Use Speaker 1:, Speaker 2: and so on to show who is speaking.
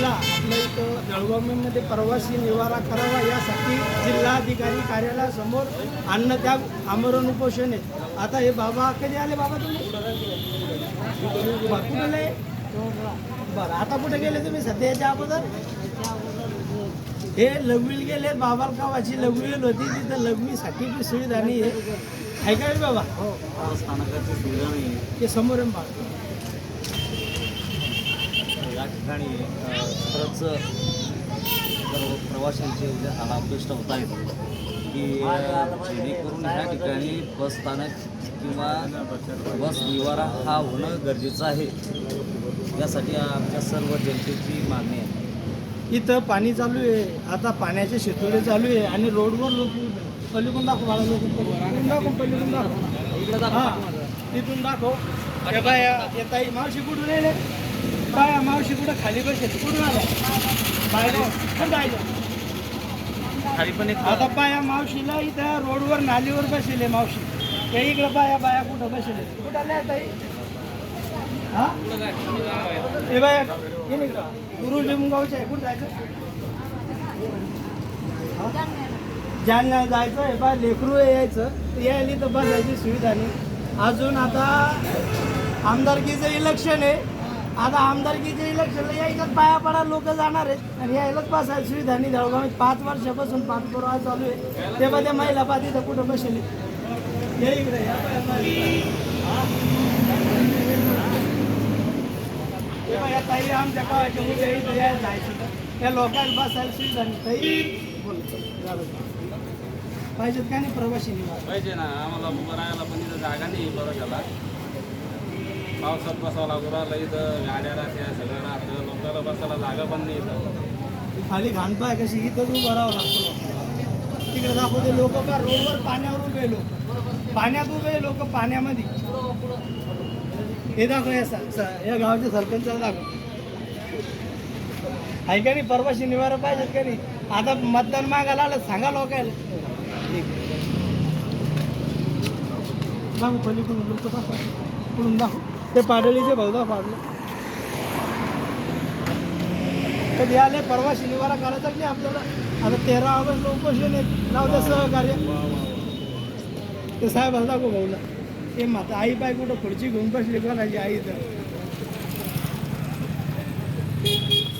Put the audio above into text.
Speaker 1: बावीसला आपल्या इथं जळगावमध्ये प्रवासी निवारा करावा यासाठी जिल्हाधिकारी कार्यालयासमोर अन्नत्याग आमरण उपोषण आहे. आता हे बाबा कधी आले बाबा तुम्ही? बरं, कुठे आले? बरं आता कुठे गेले तुम्ही? सध्या याच्या अगोदर? हे लघवील गेले बाबाला गावाची लघवील होती. तिथं लघवीसाठी बी सुविधा नाही आहे रे बाबा?
Speaker 2: हो स्थानकाची सुविधा नाही आहे.
Speaker 1: ते समोर बाबा
Speaker 2: या ठिकाणी खरंच सर्व प्रवाशांचे उद्या हाला अपेष्ट होत आहेत. की जेणेकरून ह्या ठिकाणी बस स्थानक किंवा बस निवारा हा होणं गरजेचं आहे. यासाठी आमच्या सर्व जनतेची मागणी आहे.
Speaker 1: इथं पाणी चालू आहे. आता पाण्याचे शेतोडे चालू आहे आणि रोडवर लोक पलीकडून दाखव मला लोक पलीकडून दाखव पलीकडून दाखव. हा तिथून दाखव. बाय येता मावशी कुठून येईल बाय मावशी कुठं खाली बसेल कुठून आलं बाय कुठं जायचं
Speaker 2: खाली पण एक
Speaker 1: आता पाया मावशीला इथं रोडवर नालीवर बसले मावशी. ते इकडं बाया बाया कुठं बसले कुठं आल्या ताई? हा? हे बाया. गुरु लिंबगावचे आहे. कुठं जायचं? जालना जायचं हे बा लेकरू आहे यायचं. यायला तर बसायची सुविधा नाही. अजून आता आमदारकीचं इलेक्शन आहे. आता आमदारकीच्या इलेक्शनला यायच्याच पाया पडा लोक जाणार आहेत. आणि यायलाच बसायला सुविधा नाही जळगाव पाच वर्षापासून पाच पुरावा चालू आहे. तेव्हा त्या महिला पाहती तर कुठं बसेल या इकडे या बाया, बाया. या ताई आमच्या गावाच्या मुली इथं यायला जायचं या त्या लोकांना बसायला सुविधा नाही. ताई बोल जा पाहिजेत का नाही प्रवासी
Speaker 3: पाहिजे ना. आम्हाला उभं राहायला पण तिथं जागा नाही बरं बरोशाला पावसात बसावं लागू राहिलं इथं गाड्या राहत्या सगळं राहतं. लोकांना बसायला जागा पण नाही इथं.
Speaker 1: खाली घाणपाय कशी इथंच उभं राहावं लागतं. तिकडे दाखवते लोक का रोडवर पाण्यावर उभे लोक? पाण्यात उभे लोक पाण्यामध्ये. हे दाखव या स- या गावाच्या सरपंचाला दाखव. आहे का नाही? परवाशी शनिवार पाहिजेत का नाही? आता मतदान मागायला आलं सांगा लोकायला. दाखव पलीकडून लोक दाखव पुढून दाखव. ते पाडळीचे बहुधा फाडले तर कधी आले परवा शनिवारा करायचा की नाही आपल्याला? आता तेरा ऑगस्ट उपोषण आहे लावते सहकार्य. ते साहेब गो भाऊला. ते माता आई पाय कुठं खुर्ची घेऊन बसली कोणाची आई तर